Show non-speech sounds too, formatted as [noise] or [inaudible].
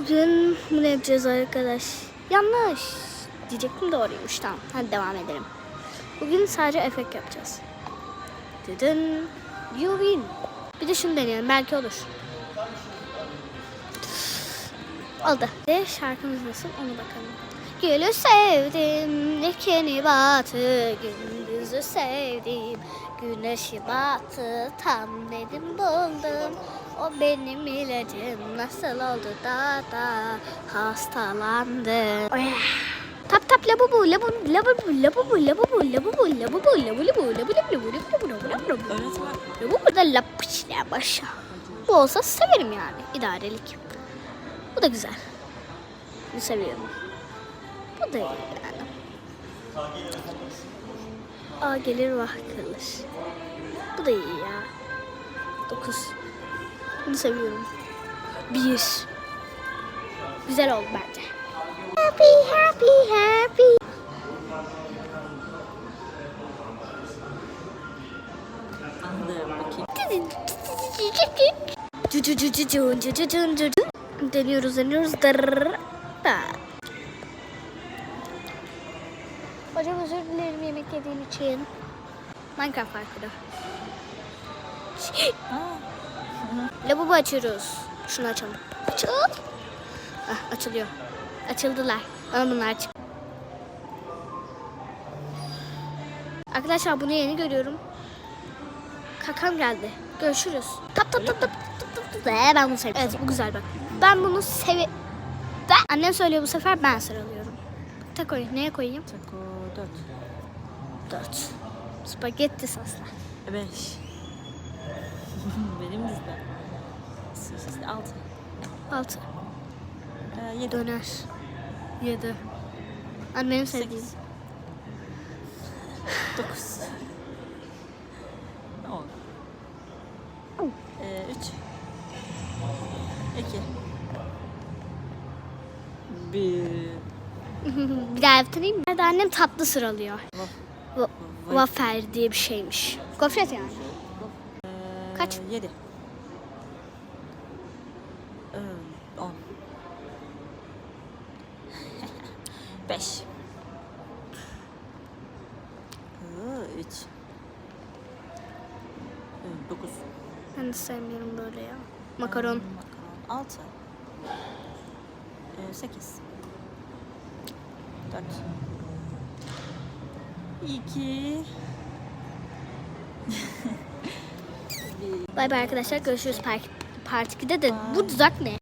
Bugün bunu yapacağız arkadaş. Yanlış. Diyecektim doğruymuş. Tamam. Hadi devam edelim. Bugün sadece efekt yapacağız. Dedin. You win. Bir de şunu deneyelim. Belki olur. Oldu. De şarkımız nasıl onu bakalım. Gülü sevdim, dikeni batı, gündüzü sevdim, güneşi batı, tam dedim buldum. O benim ilacım, nasıl oldu da da hastalandım. Oy. Tap tap labubu, labubu, labubu, labubu, labubu, labubu, labubu, labubu, labubu, labubu, labubu, labubu, labubu, da lapışla başa. Bu olsa severim yani, idarelik. Bu da güzel. Bunu seviyorum. Bu da iyi yani. A gelir vah kalır. Bu da iyi ya. 9. Bunu seviyorum. 1. Güzel oldu bence. Happy happy happy. Deniyoruz deniyoruz. Da. Hocam özür dilerim yemek yediğim için. Minecraft farkında. Aa, Lavabo açıyoruz. Şunu açalım. Açıl. Ah, açılıyor. Açıldılar. Bana bunlar çık. Arkadaşlar bunu yeni görüyorum. Kakam geldi. Görüşürüz. Tap tap tap tap tap tap tap. Ee, ben bunu seviyorum. Evet bu güzel bak. Ben bunu sevi... Ben... Annem söylüyor bu sefer ben sıralıyorum. Tak koy. Neye koyayım? Taco 4. Dört. Spagetti sosla. 5. [laughs] Benim bizde. Sosisli altı. Altı. Ee, yedi. Döner. Yedi. Annem sevdiğim. Dokuz. On. Ee, üç. İki. Bir. bir daha yaptırayım mı? Annem tatlı sıralıyor. Wafer diye bir şeymiş. Gofret yani. Kaç? 7. 10. 5. 3. 9. Ben de sevmiyorum böyle ya. Makaron. Makaron 6. 8. 4. 2. Bay bay arkadaşlar görüşürüz part, part 2'de de bu dudak ne?